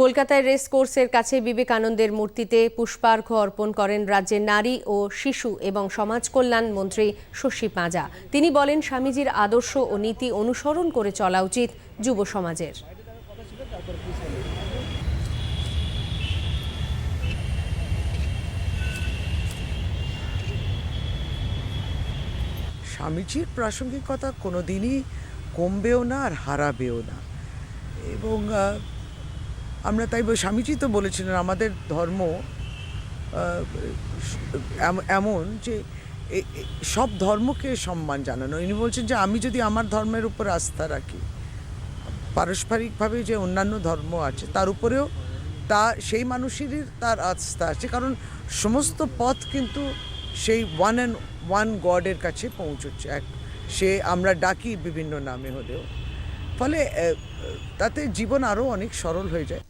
কলকাতায় রেস কোর্সের কাছে বিবেকানন্দের মূর্তিতে পুষ্পার্ঘ্য অর্পণ করেন রাজ্যের নারী ও শিশু এবং সমাজ কল্যাণ মন্ত্রী শশী পাঁজা। তিনি বলেন, স্বামীজির আদর্শ ও নীতি অনুসরণ করে চলা উচিত যুব সমাজের। স্বামীজির প্রাসঙ্গিকতা কোনো দিনই কমবেও না আর হারাবেও না। এবং আমরা তাই স্বামীজি তো বলেছিলেন, আমাদের ধর্ম এমন যে সব ধর্মকে সম্মান জানানো। ইনি বলছেন যে, আমি যদি আমার ধর্মের উপর আস্থা রাখি, পারস্পরিকভাবে যে অন্যান্য ধর্ম আছে, তার উপরেও তা, সেই মানুষেরই তার আস্থা আছে। কারণ সমস্ত পথ কিন্তু সেই ওয়ান অ্যান্ড ওয়ান গডের কাছে পৌঁছচ্ছে। এক, সে আমরা ডাকি বিভিন্ন নামে হলেও। ফলে তাতে জীবন আরও অনেক সরল হয়ে যায়।